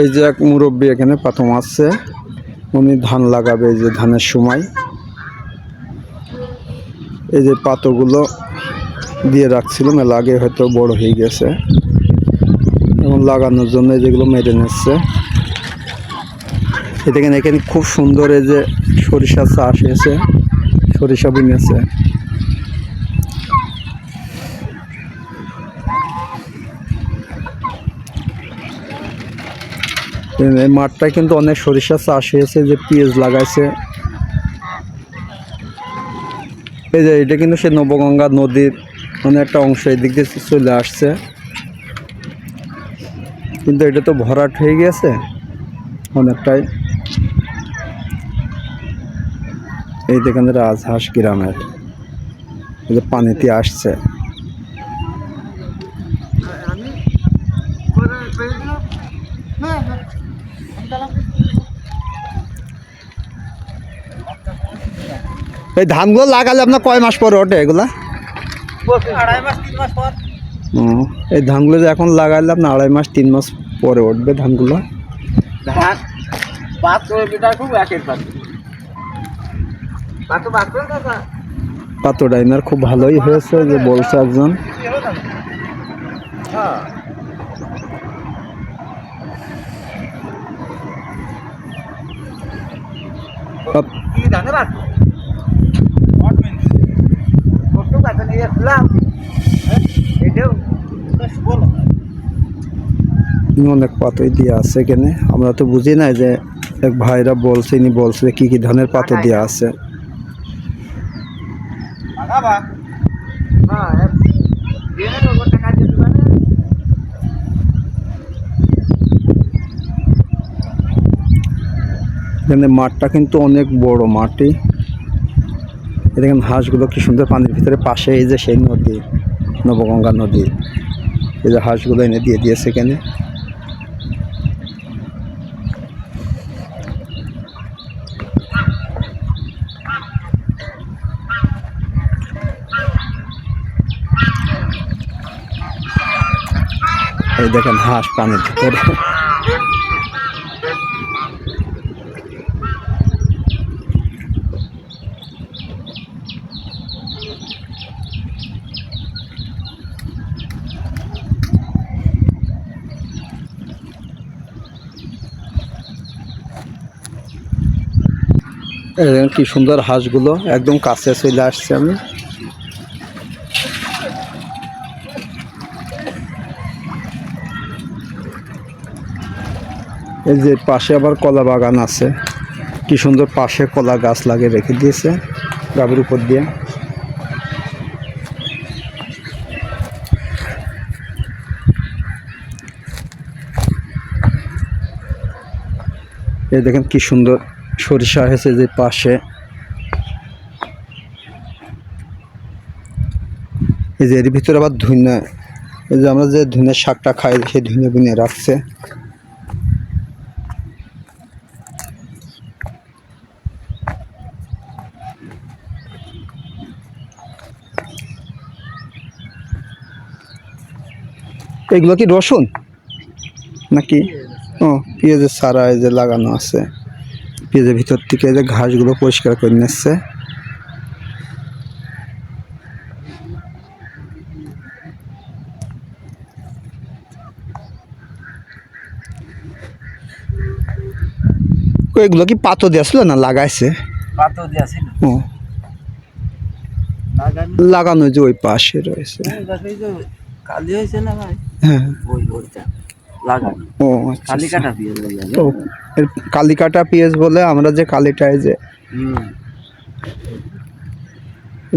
এই যে এক মুরব্বী এখানে প্রথম আসছে। উনি ধান লাগাবে এই যে ধানের সময়। এই যে পাতগুলো দিয়ে রাখছিল, মেলা আগে হয়তো বড় হয়ে গেছে। এবং লাগানোর জন্য যেগুলো মেরে নিচ্ছে। এই দেখেন, এখানে খুব সুন্দর এই যে সরিষা চাষ হয়েছে, সরিষা বুনেছে। মাঠটায় কিন্তু অনেক সরিষা চাষ হয়েছে, যে পেঁয়াজ লাগাইছে। এই যে এটা কিন্তু সে নবগঙ্গা নদীর মানে একটা অংশ, এদিক দিয়ে চলে আসছে। কিন্তু এটা তো ভরাট হয়ে গেছে অনেকটাই। এই দেখেন রাজহাঁস গ্রামের, এই যে পানিতে আসছে। এই ধানগুলো লাগালে আপনার কয় মাস পরে ওঠে এগুলা? এই ধানগুলো এখন লাগালে আপনার আড়াই মাস তিন মাস পরে উঠবে ধানগুলো? ধান পাত ডাইনার খুব ভালোই হয়েছে যে বলছে একজন। হ্যাঁ। কি বাঁচবে কত বাঁচে নিয়ে আসলাম এটাও বলো অনেক পাতই দিয়ে আছে এখানে। আমরা তো বুঝি না যে এক ভাইরা বলছে ইনি বলছে কি কি ধরনের পাতো আছে। দিয়ে না? এখানে মাঠটা কিন্তু অনেক বড় মাটি। দেখেন হাঁসগুলো কি সুন্দর পানির ভিতরে পাশে এই যে সেই নদী, নবগঙ্গা নদী। এই যে হাঁসগুলো এনে দিয়ে দিয়েছে এখানে। এই দেখেন হাঁস পানির ভিতরে। কি সুন্দর হাঁসগুলো একদম কাছে চলে আসছে আমি। এই যে পাশে আবার কলা বাগান আছে। কি সুন্দর পাশে কলা গাছ লাগিয়ে রেখে দিয়েছে গাবের উপর দিয়ে। এই দেখেন কি সুন্দর সরিষা হয়েছে যে পাশে। এই যে এর ভিতরে আবার ধুনে এই যে আমরা যে ধুনের শাকটা খাই, সেই ধুনে বুনে রাখছে। এগুলো কি রসুন? নাকি? ও, পেঁয়াজের সারা এই যে লাগানো আছে। পেঁয়াজের ভিতর থেকে যে ঘাসগুলো পরিষ্কার করে নিচ্ছে। এগুলো কি পাতো দিয়েছিল না লাগাইছে? পাত দিয়েছিল ও। লাগানো। যে ওই পাশে রয়েছে। কালি হয়েছে না ভাই? হ্যাঁ। ওই ওইটা। লাগানি। ও আচ্ছা, আচ্ছা। কালিকাটা পেঁয়াজ বলে আমরা যে কালিটায় যে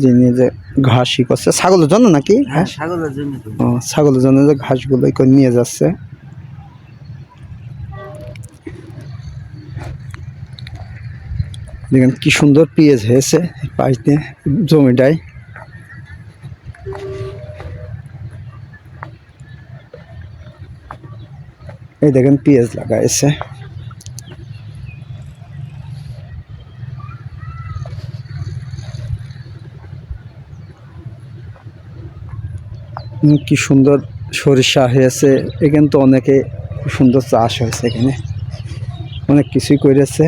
যিনি যে ঘাসই করছে ছাগলের জন্য নাকি? হ্যাঁ ছাগলের জন্য ও ছাগলের জন্য যে ঘাসগুলো নিয়ে যাচ্ছে। দেখেন কি সুন্দর পেঁয়াজ হয়েছে পাশ দিয়ে জমিটায়। এই দেখেন পেঁয়াজ লাগাইছে কি সুন্দর সরিষা হয়েছে। এখানে তো অনেকে সুন্দর চাষ হয়েছে এখানে। অনেক কিছুই করেছে।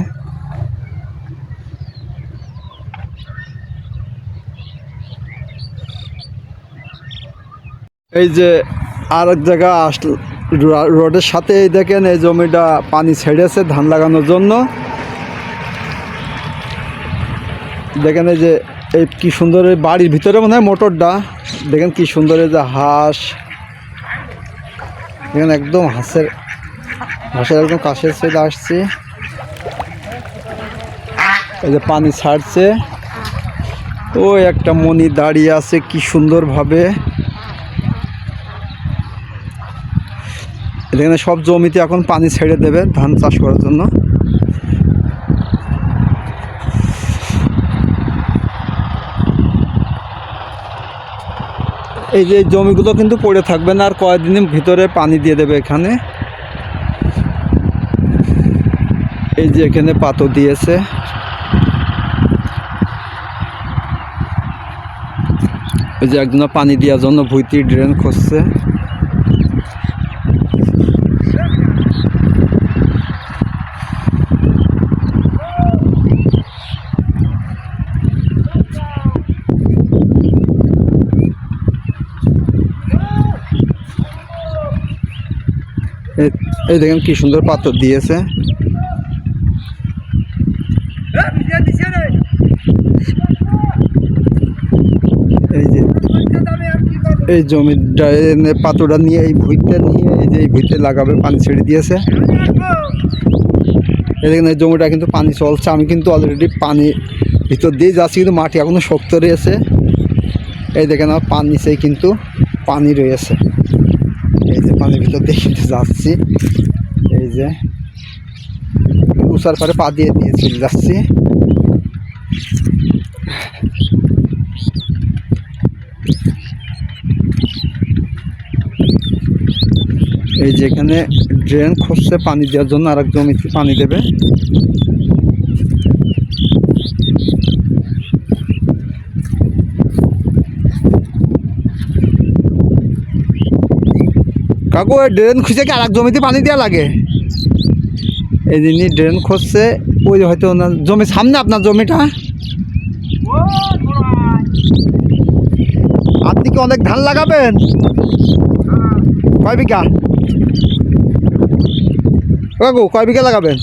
এই যে আর এক জায়গা আসল রোডের সাথে এই দেখেন, এই জমিটা পানি ছেড়েছে ধান লাগানোর জন্য। দেখেন এই যে, এই কি সুন্দর বাড়ির ভিতরে মনে হয় মোটরটা। দেখেন কি সুন্দর এই যে হাঁস। দেখেন একদম হাঁসের হাঁসের একদম কাছের সাইড আসছে। এই যে পানি ছাড়ছে। ও একটা মনি দাঁড়িয়ে আছে কি সুন্দরভাবে। এখানে সব জমিতে এখন পানি ছেড়ে দেবে ধান চাষ করার জন্য। এই যে জমিগুলো কিন্তু পড়ে থাকবে না, আর কয়েকদিনের ভিতরে পানি দিয়ে দেবে এখানে। এই যে এখানে পাতো দিয়েছে। এই যে একজন পানি দেওয়ার জন্য ভুইতি ড্রেন খুঁজছে। এই- দেখেন কি সুন্দর পাথর দিয়েছে। এই যে, এই জমিটা পাথরটা নিয়ে, এই ভুইতে নিয়ে, এই যে এই ভুইতে লাগাবে, পানি ছেড়ে দিয়েছে। এই দেখেন, এই জমিটা কিন্তু পানি চলছে। আমি কিন্তু অলরেডি পানি ভিতর দিয়ে যাচ্ছি, কিন্তু মাটি এখনও শক্ত রয়েছে। এই দেখেন, আমার পানি নিচেই কিন্তু পানি রয়েছে। এই যে পানির ভিতর দিয়ে কিন্তু যাচ্ছি। এই যে উষার পরে পা দিয়ে দিয়ে চলে যাচ্ছি। এই যে এখানে ড্রেন খুঁজছে পানি দেওয়ার জন্য আর এক জমিতে পানি দেবে। কাকু ওই ড্রেন খুঁজে কি আর এক জমিতে পানি দেওয়া লাগে? এই যিনি ড্রেন খুঁজছে, ওই হয়তো ওনার জমির সামনে আপনার জমিটা। আপনি কি অনেক ধান লাগাবেন? কয় বিঘা? কাকু, কয় বিঘা লাগাবেন?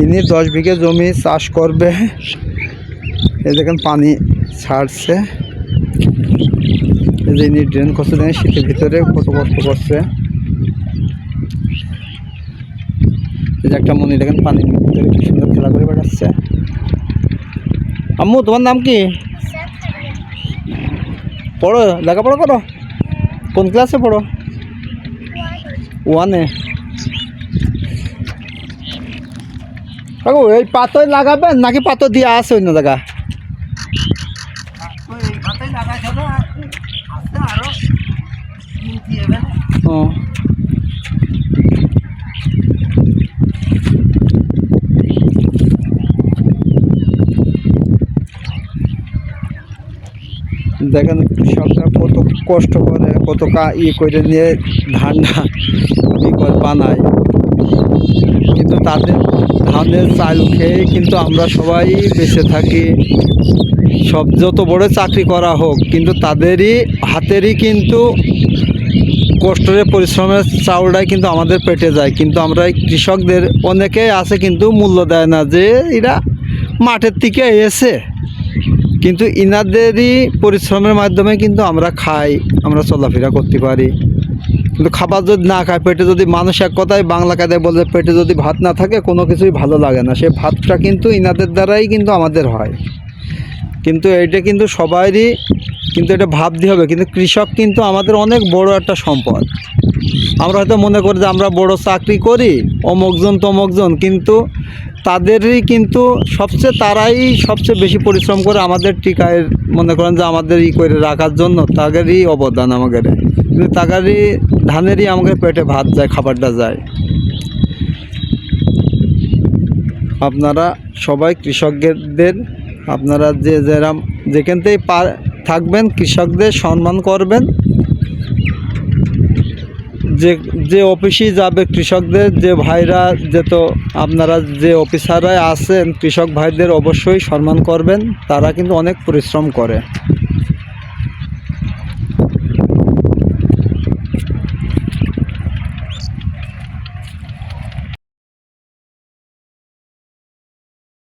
ইনি দশ বিঘে জমি চাষ করবে। এ দেখেন পানি ছাড়ছে। যে ড্রেন করছে দেখেন শীতের ভিতরে কত কষ্ট করছে। যে একটা মনি দেখেন পানির ভিতরে কি সুন্দর খেলা করে বেড়াচ্ছে। আম্মু, তোমার নাম কি? পড়ো, লেখাপড়া করো? কোন ক্লাসে পড়ো? ওয়ানে। এই পাতই লাগাবেন নাকি পাতর দিয়ে আছে অন্য জায়গা ও। দেখেন কৃষকরা কত কষ্ট করে, কত কা ই করে নিয়ে ধানটা করে, বানায়। কিন্তু তাদের ধানের চাল খেয়ে কিন্তু আমরা সবাই বেঁচে থাকি। সব যত বড় চাকরি করা হোক, কিন্তু তাদেরই হাতেরই কিন্তু কষ্টের পরিশ্রমের চাউলটাই কিন্তু আমাদের পেটে যায়। কিন্তু আমরা কৃষকদের অনেকেই আছে কিন্তু মূল্য দেয় না যে এরা মাঠের থেকে এসে। কিন্তু ইনাদেরই পরিশ্রমের মাধ্যমে কিন্তু আমরা খাই, আমরা চলাফেরা করতে পারি। কিন্তু খাবার যদি না খায়, পেটে যদি মানুষ এক কথায় বাংলা কায়দায় বলে পেটে যদি ভাত না থাকে, কোনো কিছুই ভালো লাগে না। সে ভাতটা কিন্তু ইনাদের দ্বারাই কিন্তু আমাদের হয়। কিন্তু এইটা কিন্তু সবারই কিন্তু এটা ভাবতে হবে, কিন্তু কৃষক কিন্তু আমাদের অনেক বড় একটা সম্পদ। আমরা হয়তো মনে করি যে আমরা বড় চাকরি করি, অমুকজন তমকজন, কিন্তু তাদেরই কিন্তু সবচেয়ে তারাই সবচেয়ে বেশি পরিশ্রম করে আমাদের টিকায় মনে করেন যে আমাদের ই করে রাখার জন্য, তাদেরই অবদান আমাদের। কিন্তু তাদেরই ধানেরই আমাদের পেটে ভাত যায়, খাবারটা যায়। আপনারা সবাই কৃষকদের, আপনারা যে যেরাম যেখান থেকে পার থাকবেন, কৃষকদের সম্মান করবেন। যে যে অফিসেই যাবে কৃষকদের, যে ভাইরা যেত, আপনারা যে অফিসাররা আছেন, কৃষক ভাইদের অবশ্যই সম্মান করবেন। তারা কিন্তু অনেক পরিশ্রম করে।